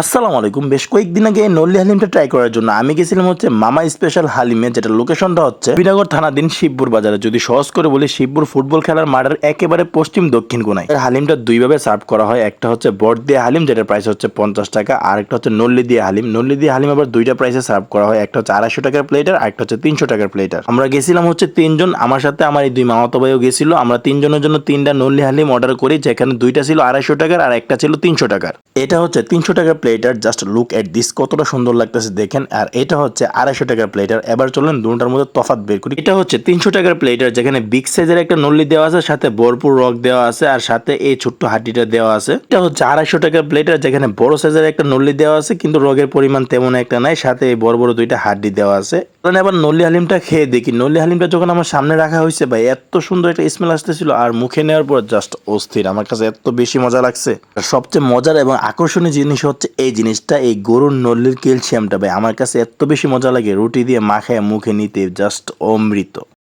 আসসালামু আলাইকুম। বেশ কয়েকদিন আগে নল্লি হালিমটা ট্রাই করার জন্য আমি গেছিলাম হচ্ছে মামা স্পেশাল হালিমে যেটা লোকেশনটা হচ্ছে বিনাগর থানাধীন শিবপুর বাজারে। যদি সহজ করে বলি, শিবপুর ফুটবল খেলার মাঠের একেবারে পশ্চিম দক্ষিণ কোনায় এর হালিমটা দুইভাবে সার্ভ করা হয়। একটা হচ্ছে বট দিয়ে হালিম, যেটার প্রাইস হচ্ছে পঞ্চাশ টাকা, আর একটা হচ্ছে নল্লি দিয়ে হালিম। নল্লি দিয়ে হালিম আবার দুইটা প্রাইসে সার্ভ করা হয়। একটা হচ্ছে আড়াইশো টাকার প্লেটার আর একটা হচ্ছে তিনশো টাকার প্লেটার আমরা গেছিলাম হচ্ছে তিনজন। আমার সাথে আমার এই দুই মামাতো ভাইও গেছিল। আমরা তিনজনের জন্য তিনটা নল্লি হালিম অর্ডার করি, যেখানে দুইটা ছিল আড়াইশো টাকার আর একটা ছিল তিনশো টাকার। এটা হচ্ছে তিনশো টাকার platter just look at this কতটা সুন্দর লাগতেছে দেখেন, আর এটা হচ্ছে আড়াইশো টাকার প্লেটার এবার চলেন দুটার মধ্যে তফাৎ বের করি। এটা হচ্ছে তিনশো টাকার প্লেটার যেখানে বিগ সাইজের একটা নল্লি দেওয়া আছে, সাথে ভরপুর রক দেওয়া আছে, আর সাথে এই ছোট্ট হাড্ডিটা দেওয়া আছে। এটা হচ্ছে আড়াইশো টাকার প্লেটার যেখানে বড় সাইজের একটা নল্লি দেওয়া আছে, কিন্তু রগের পরিমাণ তেমন একটা নাই, সাথে এই বড় বড় দুইটা হাড্ডি দেওয়া আছে। কারণ এবার নল্লি হালিমটা খেয়ে দেখি। নল্লি হালিমটা যখন আমার সামনে রাখা হয়েছে, ভাই, এত সুন্দর একটা স্মেল আসতেছিল, আর মুখে নেওয়ার পর জাস্ট অস্থির। আমার কাছে এত বেশি মজা লাগছে। সবচেয়ে মজার এবং আকর্ষণীয় জিনিস হচ্ছে এই জিনিসটা, এই গরুর নল্লির ক্যালসিয়ামটা ভাই, আমার কাছে এত বেশি মজা লাগে, রুটি দিয়ে মাখায় মুখে নিতে জাস্ট অমৃত।